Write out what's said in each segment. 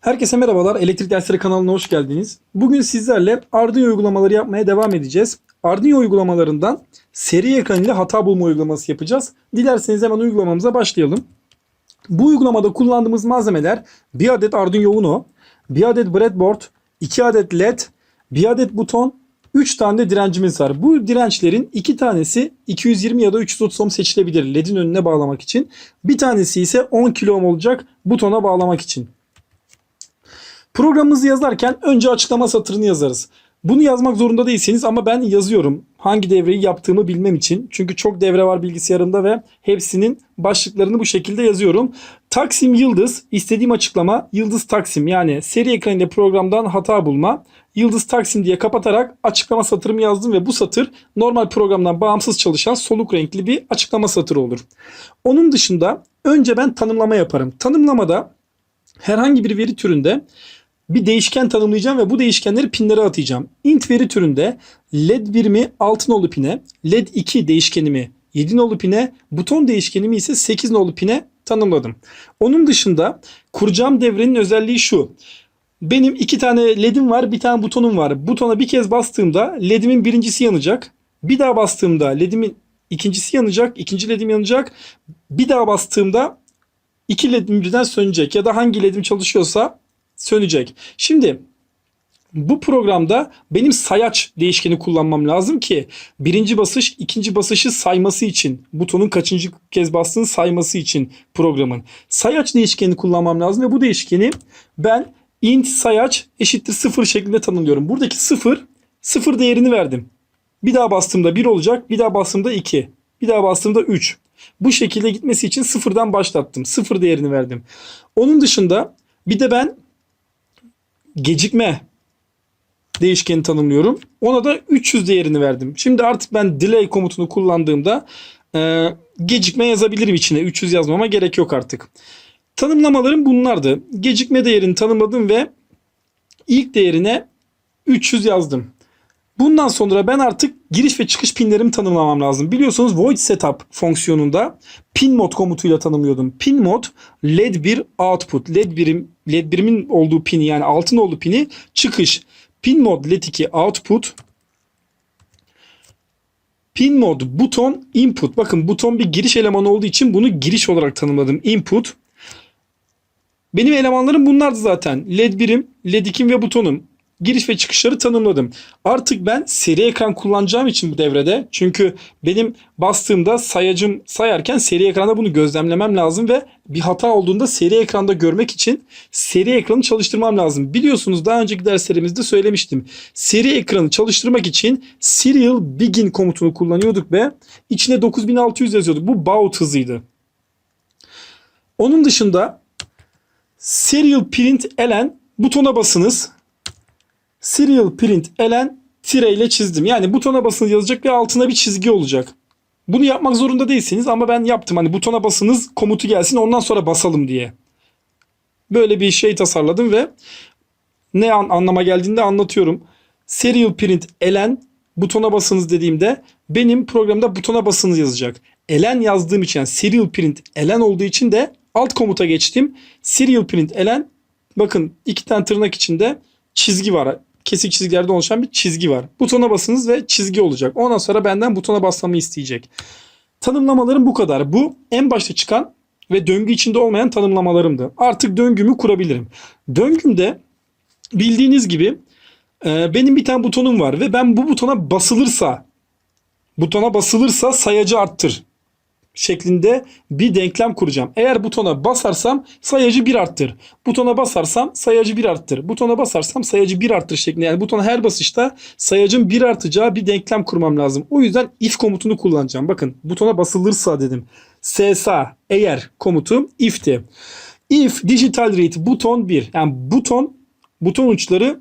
Herkese merhabalar. Elektrik Dersleri kanalına hoş geldiniz. Bugün sizlerle Arduino uygulamaları yapmaya devam edeceğiz. Arduino uygulamalarından seri ekran ile hata bulma uygulaması yapacağız. Dilerseniz hemen uygulamamıza başlayalım. Bu uygulamada kullandığımız malzemeler bir adet Arduino Uno, bir adet breadboard, iki adet led, bir adet buton, 3 tane de direncimiz var. Bu dirençlerin iki tanesi 220 ya da 330 ohm seçilebilir ledin önüne bağlamak için. Bir tanesi ise 10 kilo ohm olacak butona bağlamak için. Programımızı yazarken önce açıklama satırını yazarız. Bunu yazmak zorunda değilsiniz ama ben yazıyorum. Hangi devreyi yaptığımı bilmem için. Çünkü çok devre var bilgisayarımda ve hepsinin başlıklarını bu şekilde yazıyorum. Taksim Yıldız istediğim açıklama Yıldız Taksim yani seri ekranıyla programdan hata bulma. Yıldız Taksim diye kapatarak açıklama satırımı yazdım ve bu satır normal programdan bağımsız çalışan soluk renkli bir açıklama satırı olur. Onun dışında önce ben tanımlama yaparım. Tanımlamada herhangi bir veri türünde bir değişken tanımlayacağım ve bu değişkenleri pinlere atayacağım. int veri türünde led birimi 6 nolu pine, led 2 değişkenimi 7 nolu pine, buton değişkenimi ise 8 nolu pine tanımladım. Onun dışında kuracağım devrenin özelliği şu. Benim iki tane ledim var, bir tane butonum var. Butona bir kez bastığımda ledimin birincisi yanacak. Bir daha bastığımda ledimin ikincisi yanacak, ikinci ledim yanacak. Bir daha bastığımda iki ledim birden sönecek ya da hangi ledim çalışıyorsa sönecek. Şimdi bu programda benim sayaç değişkeni kullanmam lazım ki birinci basış ikinci basışı sayması için butonun kaçıncı kez bastığını sayması için programın sayaç değişkeni kullanmam lazım ve bu değişkeni ben int sayaç eşittir sıfır şeklinde tanımlıyorum. Buradaki sıfır sıfır değerini verdim. Bir daha bastığımda 1 olacak. Bir daha bastığımda 2. Bir daha bastığımda 3. Bu şekilde gitmesi için sıfırdan başlattım. Sıfır değerini verdim. Onun dışında bir de ben gecikme değişkeni tanımlıyorum. Ona da 300 değerini verdim. Şimdi artık ben delay komutunu kullandığımda e, gecikme yazabilirim içine. 300 yazmama gerek yok artık. Tanımlamalarım bunlardı. Gecikme değerini tanımladım ve ilk değerine 300 yazdım. Bundan sonra ben artık giriş ve çıkış pinlerimi tanımlamam lazım. Biliyorsunuz void setup fonksiyonunda pin mod komutuyla tanımlıyordum. Pin mod led 1 output. Led birim led birimin olduğu pini yani altın olduğu pini çıkış. Pin mod led 2 output. Pin mod buton input. Bakın buton bir giriş elemanı olduğu için bunu giriş olarak tanımladım. Input. Benim elemanlarım bunlardı zaten. LED birim, LED 2 ve butonum. Giriş ve çıkışları tanımladım. Artık ben seri ekran kullanacağım için bu devrede. Çünkü benim bastığımda sayacım sayarken seri ekranda bunu gözlemlemem lazım ve bir hata olduğunda seri ekranda görmek için seri ekranı çalıştırmam lazım. Biliyorsunuz daha önceki derslerimizde söylemiştim. Seri ekranı çalıştırmak için serial begin komutunu kullanıyorduk ve içine 9600 yazıyorduk. Bu baud hızıydı. Onun dışında serial print elen butona basınız. Serial print elen tire ile çizdim. Yani butona basınız yazacak ve altına bir çizgi olacak. Bunu yapmak zorunda değilsiniz ama ben yaptım. Hani butona basınız komutu gelsin ondan sonra basalım diye. Böyle bir şey tasarladım ve ne an, anlama geldiğinde anlatıyorum. Serial print elen butona basınız dediğimde benim programda butona basınız yazacak. Elen yazdığım için yani serial print elen olduğu için de alt komuta geçtim. Serial print elen bakın iki tane tırnak içinde çizgi var. Kesik çizgilerden oluşan bir çizgi var. Butona basınız ve çizgi olacak. Ondan sonra benden butona basmamı isteyecek. Tanımlamalarım bu kadar. Bu en başta çıkan ve döngü içinde olmayan tanımlamalarımdı. Artık döngümü kurabilirim. Döngümde bildiğiniz gibi e, benim bir tane butonum var ve ben bu butona basılırsa butona basılırsa sayacı arttır şeklinde bir denklem kuracağım. Eğer butona basarsam sayacı 1 arttır. Butona basarsam sayacı 1 arttır. Butona basarsam sayacı 1 arttır şeklinde. Yani butona her basışta sayacın 1 artacağı bir denklem kurmam lazım. O yüzden if komutunu kullanacağım. Bakın butona basılırsa dedim. CSA eğer komutum if'ti. If digital read buton 1. Yani buton buton uçları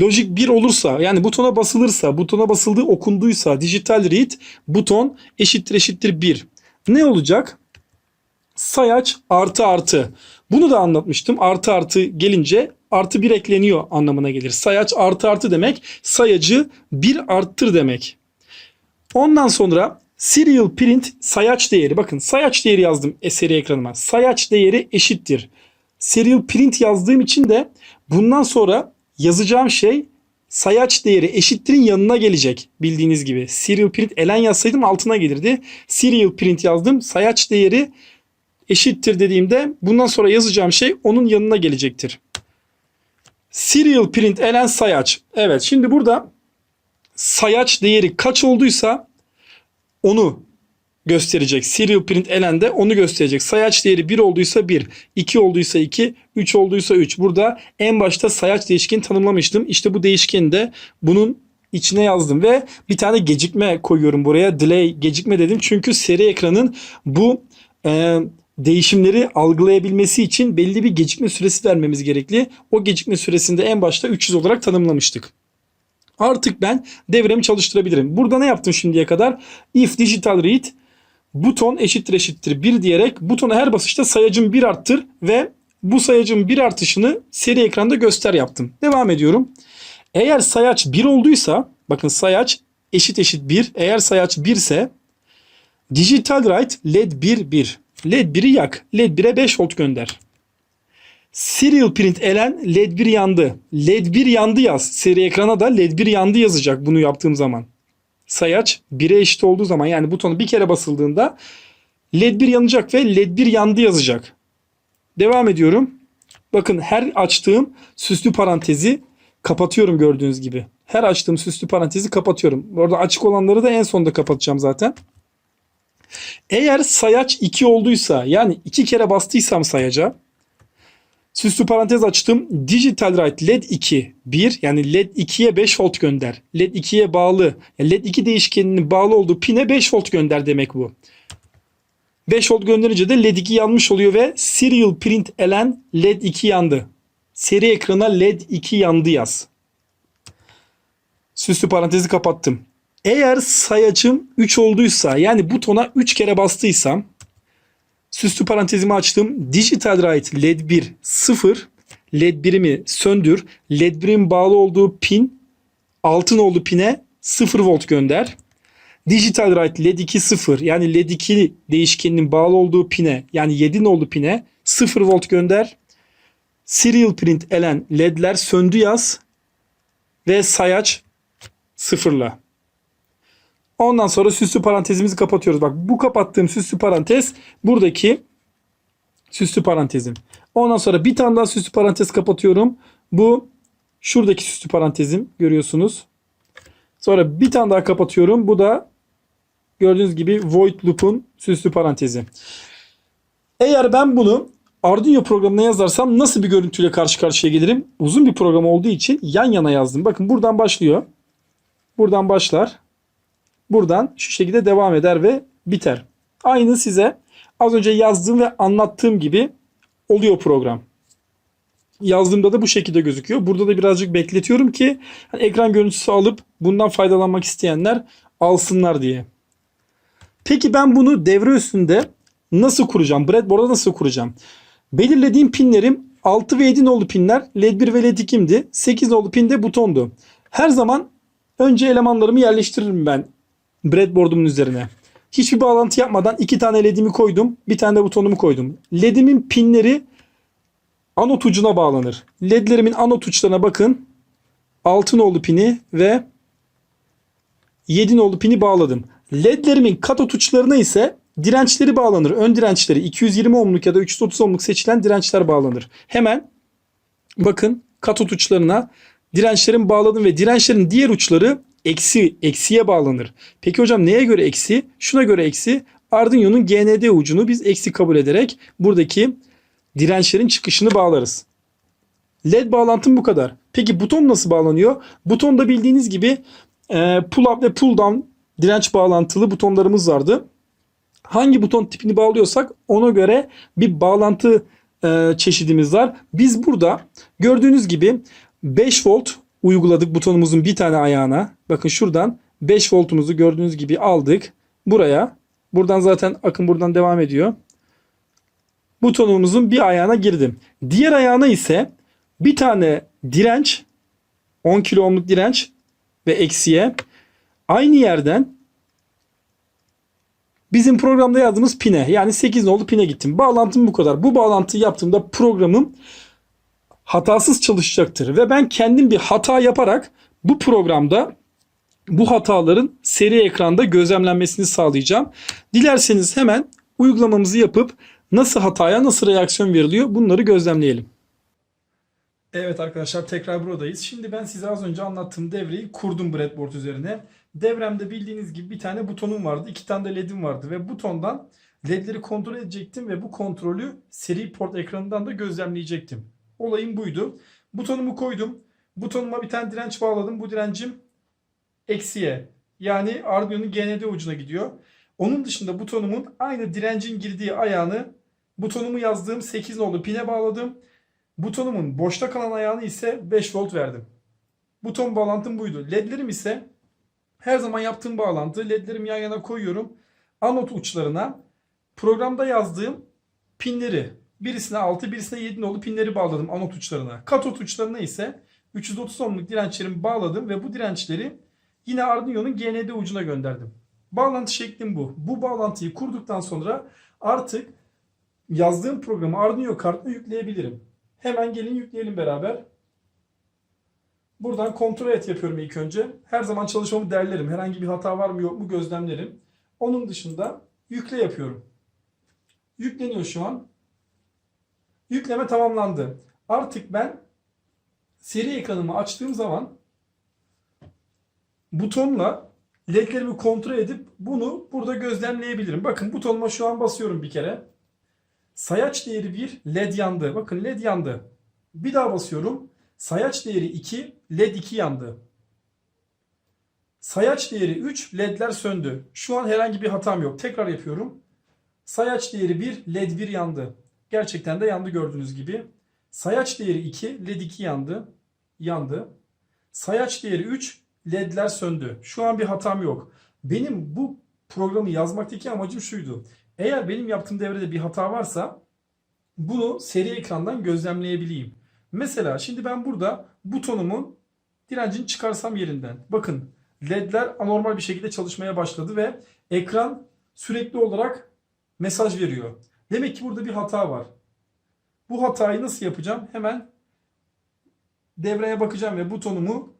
lojik 1 olursa yani butona basılırsa butona basıldığı okunduysa digital read buton eşittir eşittir 1 ne olacak? Sayaç artı artı. Bunu da anlatmıştım. Artı artı gelince artı bir ekleniyor anlamına gelir. Sayaç artı artı demek sayacı bir arttır demek. Ondan sonra serial print sayaç değeri. Bakın sayaç değeri yazdım eseri ekranıma. Sayaç değeri eşittir. serial print yazdığım için de bundan sonra yazacağım şey sayaç değeri eşittirin yanına gelecek bildiğiniz gibi. Serial print elen yazsaydım altına gelirdi. Serial print yazdım. Sayaç değeri eşittir dediğimde bundan sonra yazacağım şey onun yanına gelecektir. Serial print elen sayaç. Evet şimdi burada sayaç değeri kaç olduysa onu gösterecek. Serial print elende onu gösterecek. Sayaç değeri 1 olduysa 1, 2 olduysa 2, 3 olduysa 3. Burada en başta sayaç değişkeni tanımlamıştım. İşte bu değişkeni de bunun içine yazdım ve bir tane gecikme koyuyorum buraya. Delay gecikme dedim. Çünkü seri ekranın bu e, değişimleri algılayabilmesi için belli bir gecikme süresi vermemiz gerekli. O gecikme süresinde en başta 300 olarak tanımlamıştık. Artık ben devremi çalıştırabilirim. Burada ne yaptım şimdiye kadar? If digital read buton eşittir eşittir 1 diyerek butona her basışta sayacım 1 arttır ve bu sayacın 1 artışını seri ekranda göster yaptım. Devam ediyorum. Eğer sayaç 1 olduysa bakın sayaç eşit eşit 1. Eğer sayaç 1 ise digital write led 1 1. Led 1'i yak. Led 1'e 5 volt gönder. Serial print elen led 1 yandı. Led 1 yandı yaz. Seri ekrana da led 1 yandı yazacak bunu yaptığım zaman. Sayaç 1'e eşit olduğu zaman yani butonu bir kere basıldığında led 1 yanacak ve led 1 yandı yazacak. Devam ediyorum. Bakın her açtığım süslü parantezi kapatıyorum gördüğünüz gibi. Her açtığım süslü parantezi kapatıyorum. Orada açık olanları da en sonda kapatacağım zaten. Eğer sayaç 2 olduysa yani 2 kere bastıysam sayaca süslü parantez açtım. Digital write led 2 1 yani led 2'ye 5 volt gönder. Led 2'ye bağlı yani led 2 değişkeninin bağlı olduğu pine 5 volt gönder demek bu. 5 volt gönderince de led 2 yanmış oluyor ve serial print elen led 2 yandı. Seri ekrana led 2 yandı yaz. Süslü parantezi kapattım. Eğer sayacım 3 olduysa yani butona 3 kere bastıysam süslü parantezimi açtım. Digital write led 1 0 led 1'imi söndür. Led 1'in bağlı olduğu pin altın oldu pine 0 volt gönder. Digital write led 2 0 yani led 2 değişkeninin bağlı olduğu pine yani 7 nolu pine 0 volt gönder. Serial print elen ledler söndü yaz ve sayaç sıfırla. Ondan sonra süslü parantezimizi kapatıyoruz. Bak bu kapattığım süslü parantez buradaki süslü parantezim. Ondan sonra bir tane daha süslü parantez kapatıyorum. Bu şuradaki süslü parantezim görüyorsunuz. Sonra bir tane daha kapatıyorum. Bu da gördüğünüz gibi void loop'un süslü parantezi. Eğer ben bunu Arduino programına yazarsam nasıl bir görüntüyle karşı karşıya gelirim? Uzun bir program olduğu için yan yana yazdım. Bakın buradan başlıyor. Buradan başlar. Buradan şu şekilde devam eder ve biter. Aynı size az önce yazdığım ve anlattığım gibi oluyor program. Yazdığımda da bu şekilde gözüküyor. Burada da birazcık bekletiyorum ki hani ekran görüntüsü alıp bundan faydalanmak isteyenler alsınlar diye. Peki ben bunu devre üstünde nasıl kuracağım? Breadboard'a nasıl kuracağım? Belirlediğim pinlerim 6 ve 7 nolu pinler LED 1 ve LED 2'imdi. 8 nolu pin de butondu. Her zaman önce elemanlarımı yerleştiririm ben breadboard'umun üzerine. Hiçbir bağlantı yapmadan iki tane ledimi koydum. Bir tane de butonumu koydum. Ledimin pinleri anot ucuna bağlanır. Ledlerimin anot uçlarına bakın. 6 nolu pini ve 7 nolu pini bağladım. Ledlerimin katot uçlarına ise dirençleri bağlanır. Ön dirençleri 220 ohmluk ya da 330 ohmluk seçilen dirençler bağlanır. Hemen bakın katot uçlarına dirençlerin bağladım ve dirençlerin diğer uçları eksi eksiye bağlanır. Peki hocam neye göre eksi? Şuna göre eksi. Arduino'nun GND ucunu biz eksi kabul ederek buradaki dirençlerin çıkışını bağlarız. LED bağlantım bu kadar. Peki buton nasıl bağlanıyor? Buton da bildiğiniz gibi e, pull up ve pull down direnç bağlantılı butonlarımız vardı. Hangi buton tipini bağlıyorsak ona göre bir bağlantı e, çeşidimiz var. Biz burada gördüğünüz gibi 5 volt uyguladık butonumuzun bir tane ayağına. Bakın şuradan 5 voltumuzu gördüğünüz gibi aldık. Buraya. Buradan zaten akım buradan devam ediyor. Butonumuzun bir ayağına girdim. Diğer ayağına ise bir tane direnç 10 kilo ohmluk direnç ve eksiye aynı yerden Bizim programda yazdığımız pine yani 8 nolu pine gittim. Bağlantım bu kadar. Bu bağlantıyı yaptığımda programım hatasız çalışacaktır. Ve ben kendim bir hata yaparak bu programda bu hataların seri ekranda gözlemlenmesini sağlayacağım. Dilerseniz hemen uygulamamızı yapıp nasıl hataya nasıl reaksiyon veriliyor bunları gözlemleyelim. Evet arkadaşlar tekrar buradayız. Şimdi ben size az önce anlattığım devreyi kurdum breadboard üzerine. Devremde bildiğiniz gibi bir tane butonum vardı. iki tane de ledim vardı ve butondan ledleri kontrol edecektim ve bu kontrolü seri port ekranından da gözlemleyecektim. Olayım buydu. Butonumu koydum. Butonuma bir tane direnç bağladım. Bu direncim eksiye yani Arduino'nun GND ucuna gidiyor. Onun dışında butonumun aynı direncin girdiği ayağını butonumu yazdığım 8 nolu pine bağladım. Butonumun boşta kalan ayağını ise 5 volt verdim. Buton bağlantım buydu. LED'lerim ise her zaman yaptığım bağlantı. LED'lerimi yan yana koyuyorum. Anot uçlarına programda yazdığım pinleri birisine 6 birisine 7 nolu pinleri bağladım anot uçlarına. Katot uçlarına ise 330 ohmluk dirençlerimi bağladım ve bu dirençleri yine Arduino'nun GND ucuna gönderdim. Bağlantı şeklim bu. Bu bağlantıyı kurduktan sonra artık yazdığım programı Arduino kartına yükleyebilirim. Hemen gelin yükleyelim beraber. Buradan kontrol et yapıyorum ilk önce. Her zaman çalışmamı derlerim. Herhangi bir hata var mı yok mu gözlemlerim. Onun dışında yükle yapıyorum. Yükleniyor şu an. Yükleme tamamlandı. Artık ben seri ekranımı açtığım zaman butonla ledlerimi kontrol edip bunu burada gözlemleyebilirim. Bakın butonuma şu an basıyorum bir kere. Sayaç değeri 1, led yandı. Bakın led yandı. Bir daha basıyorum. Sayaç değeri 2, led 2 yandı. Sayaç değeri 3, ledler söndü. Şu an herhangi bir hatam yok. Tekrar yapıyorum. Sayaç değeri 1, led 1 yandı. Gerçekten de yandı gördüğünüz gibi. Sayaç değeri 2, led 2 yandı. Yandı. Sayaç değeri 3, ledler söndü. Şu an bir hatam yok. Benim bu programı yazmaktaki amacım şuydu. Eğer benim yaptığım devrede bir hata varsa bunu seri ekrandan gözlemleyebileyim. Mesela şimdi ben burada butonumun direncini çıkarsam yerinden. Bakın ledler anormal bir şekilde çalışmaya başladı ve ekran sürekli olarak mesaj veriyor. Demek ki burada bir hata var. Bu hatayı nasıl yapacağım? Hemen devreye bakacağım ve butonumu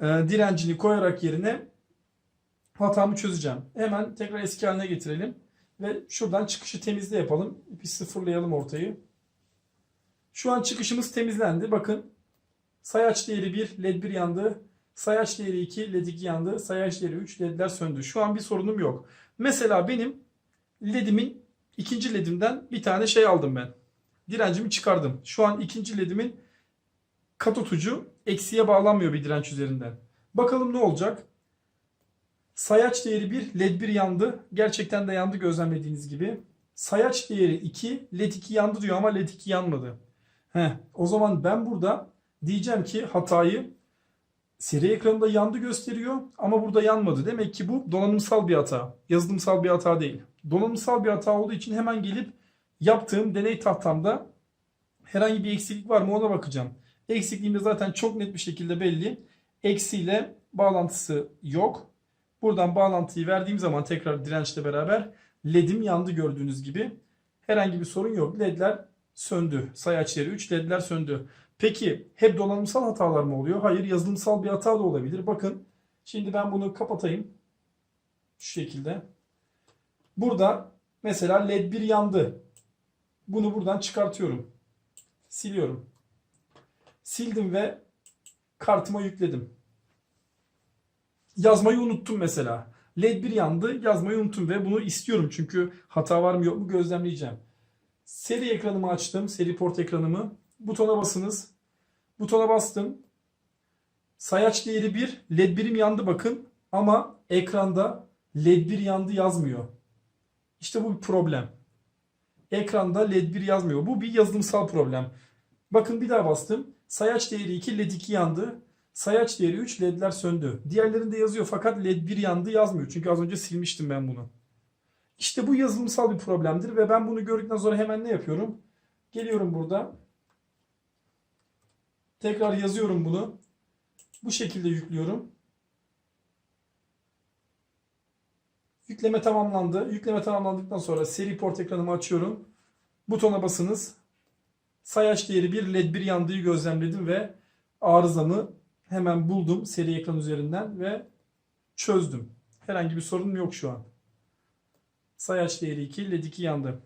e, direncini koyarak yerine hatamı çözeceğim. Hemen tekrar eski haline getirelim. Ve şuradan çıkışı temizle yapalım. Bir sıfırlayalım ortayı. Şu an çıkışımız temizlendi. Bakın sayaç değeri 1, led 1 yandı. Sayaç değeri 2, led 2 yandı. Sayaç değeri 3, ledler söndü. Şu an bir sorunum yok. Mesela benim ledimin ikinci ledimden bir tane şey aldım ben. Direncimi çıkardım. Şu an ikinci ledimin katot ucu eksiye bağlanmıyor bir direnç üzerinden. Bakalım ne olacak? Sayaç değeri 1, led 1 yandı. Gerçekten de yandı gözlemlediğiniz gibi. Sayaç değeri 2, led 2 yandı diyor ama led 2 yanmadı. Heh, o zaman ben burada diyeceğim ki hatayı seri ekranında yandı gösteriyor ama burada yanmadı. Demek ki bu donanımsal bir hata. Yazılımsal bir hata değil. Donanımsal bir hata olduğu için hemen gelip yaptığım deney tahtamda herhangi bir eksiklik var mı ona bakacağım. Eksikliğim de zaten çok net bir şekilde belli. Eksiyle bağlantısı yok. Buradan bağlantıyı verdiğim zaman tekrar dirençle beraber ledim yandı gördüğünüz gibi. Herhangi bir sorun yok. Ledler söndü. Sayaç yeri 3 ledler söndü. Peki hep donanımsal hatalar mı oluyor? Hayır yazılımsal bir hata da olabilir. Bakın şimdi ben bunu kapatayım. Şu şekilde. Burada mesela led 1 yandı. Bunu buradan çıkartıyorum. Siliyorum. Sildim ve kartıma yükledim yazmayı unuttum mesela. LED 1 yandı yazmayı unuttum ve bunu istiyorum çünkü hata var mı yok mu gözlemleyeceğim. Seri ekranımı açtım. Seri port ekranımı. Butona basınız. Butona bastım. Sayaç değeri 1. LED 1'im yandı bakın. Ama ekranda LED 1 yandı yazmıyor. İşte bu bir problem. Ekranda LED 1 yazmıyor. Bu bir yazılımsal problem. Bakın bir daha bastım. Sayaç değeri 2, LED 2 yandı. Sayaç değeri 3, ledler söndü. Diğerlerinde yazıyor fakat led 1 yandı yazmıyor. Çünkü az önce silmiştim ben bunu. İşte bu yazılımsal bir problemdir ve ben bunu gördükten sonra hemen ne yapıyorum? Geliyorum burada. Tekrar yazıyorum bunu. Bu şekilde yüklüyorum. Yükleme tamamlandı. Yükleme tamamlandıktan sonra seri port ekranımı açıyorum. Butona basınız. Sayaç değeri 1 LED 1 yandığı gözlemledim ve arızamı hemen buldum seri ekran üzerinden ve çözdüm. Herhangi bir sorunum yok şu an. Sayaç değeri 2, LED 2 yandı.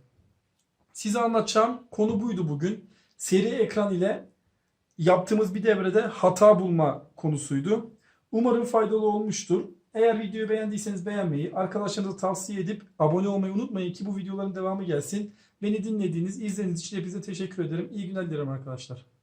Size anlatacağım konu buydu bugün. Seri ekran ile yaptığımız bir devrede hata bulma konusuydu. Umarım faydalı olmuştur. Eğer videoyu beğendiyseniz beğenmeyi, arkadaşlarınıza tavsiye edip abone olmayı unutmayın ki bu videoların devamı gelsin. Beni dinlediğiniz, izlediğiniz için hepinize teşekkür ederim. İyi günler dilerim arkadaşlar.